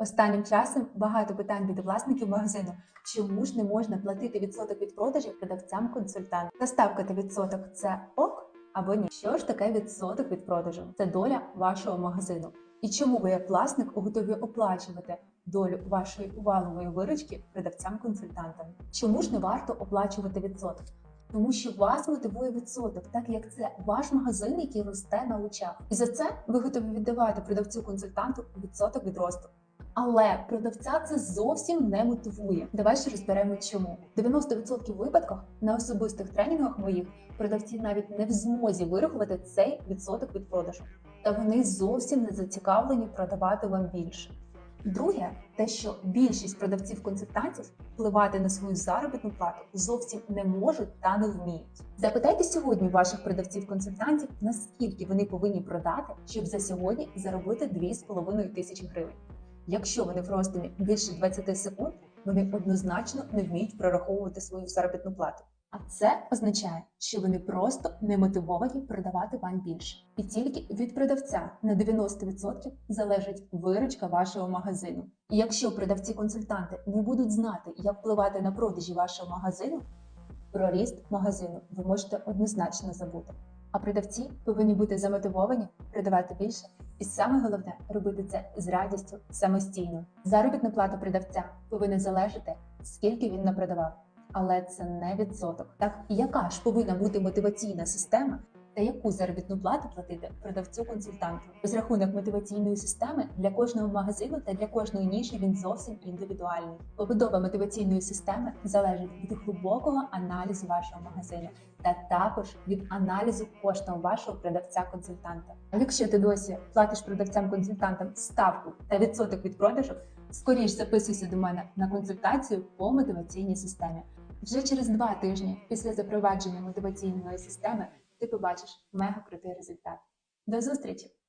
Останнім часом багато питань від власників магазину. Чому ж не можна платити відсоток від продажів продавцям консультантам? Та ставкати відсоток це ок або ні? Що ж таке відсоток від продажу? Це доля вашого магазину. І чому ви, як власник, готові оплачувати долю вашої валової виручки продавцям-консультантам? Чому ж не варто оплачувати відсоток? Тому що вас мотивує відсоток, так як це ваш магазин, який росте на очах, і за це ви готові віддавати продавцю-консультанту відсоток від росту. Але продавця це зовсім не мотивує. Давай ще розберемо чому. В 90% випадках на особистих тренінгах моїх продавці навіть не в змозі вирахувати цей відсоток від продажу, та вони зовсім не зацікавлені продавати вам більше. Друге, те, що більшість продавців-консультантів впливати на свою заробітну плату зовсім не можуть та не вміють. Запитайте сьогодні ваших продавців-консультантів, наскільки вони повинні продати, щоб за сьогодні заробити 2,5 тисячі гривень. Якщо вони в розмірі більше 20 секунд, вони однозначно не вміють прораховувати свою заробітну плату. А це означає, що вони просто не мотивовані продавати вам більше. І тільки від продавця на 90% залежить виручка вашого магазину. І якщо продавці-консультанти не будуть знати, як впливати на продажі вашого магазину, про ріст магазину ви можете однозначно забути. А продавці повинні бути замотивовані продавати більше. І саме головне робити це з радістю самостійно. Заробітна плата продавця повинна залежати, скільки він напродавав. Але це не відсоток. Так яка ж повинна бути мотиваційна система та яку заробітну плату платити продавцю-консультанту? Розрахунок мотиваційної системи для кожного магазину та для кожної ніші він зовсім індивідуальний. Побудова мотиваційної системи залежить від глибокого аналізу вашого магазину та також від аналізу коштів вашого продавця-консультанта. А якщо ти досі платиш продавцям-консультантам ставку та відсоток від продажу, скоріш записуйся до мене на консультацію по мотиваційній системі. Вже через два тижні після запровадження мотиваційної системи ти побачиш мега крутий результат. До зустрічі!